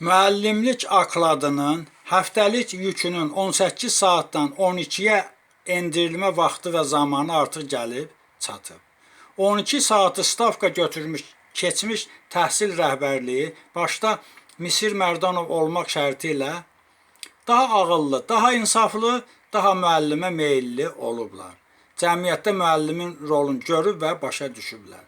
Müəllimlik akladının həftəlik yükünün 18 saatdan 12-yə endirilmə vaxtı və zamanı artıq gəlib çatıb. 12 saatı stavka götürmüş keçmiş təhsil rəhbərliyi başda Misir Mərdanov olmaq şərti ilə daha ağıllı, daha insaflı, daha müəllimə meylli olublar. Cəmiyyətdə müəllimin rolunu görüb və başa düşüblər.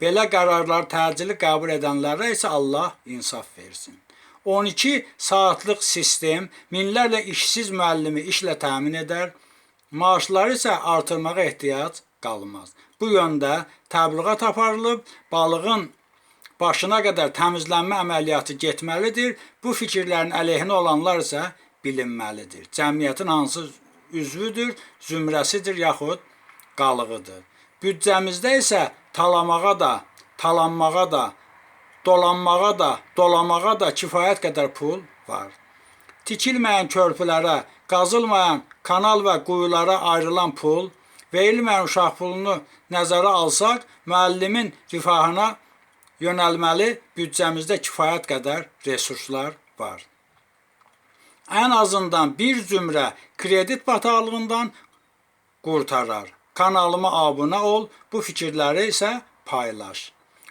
Belə qərarları təcili qəbul edənlərə isə Allah insaf versin. 12 saatlıq sistem minlərlə işsiz müəllimi işlə təmin edər, maaşları isə artırmağa ehtiyac qalmaz. Bu yöndə təbliğat aparılıb, balığın başına qədər təmizlənmə əməliyyatı getməlidir. Bu fikirlərin əleyhinə olanlar isə bilinməlidir. Cəmiyyətin hansı üzvüdür, zümrəsidir yaxud qalığıdır. Büdcəmizdə isə talamağa da, talanmağa da, dolanmağa da, dolamağa da kifayət qədər pul var. Tikilməyən körpülərə, qazılmayan kanal və quyulara ayrılan pul, verilməyən uşaq pulunu nəzərə alsaq, müəllimin rifahına yönəlməli büdcəmizdə kifayət qədər resurslar var. Ən azından bir zümrə kredit bataqlığından qurtarar. Kanalıma abunə ol, bu fikirləri isə paylaş.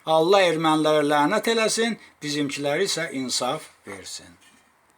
Allah ermənilərə lənət eləsin, bizimkiləri isə insaf versin.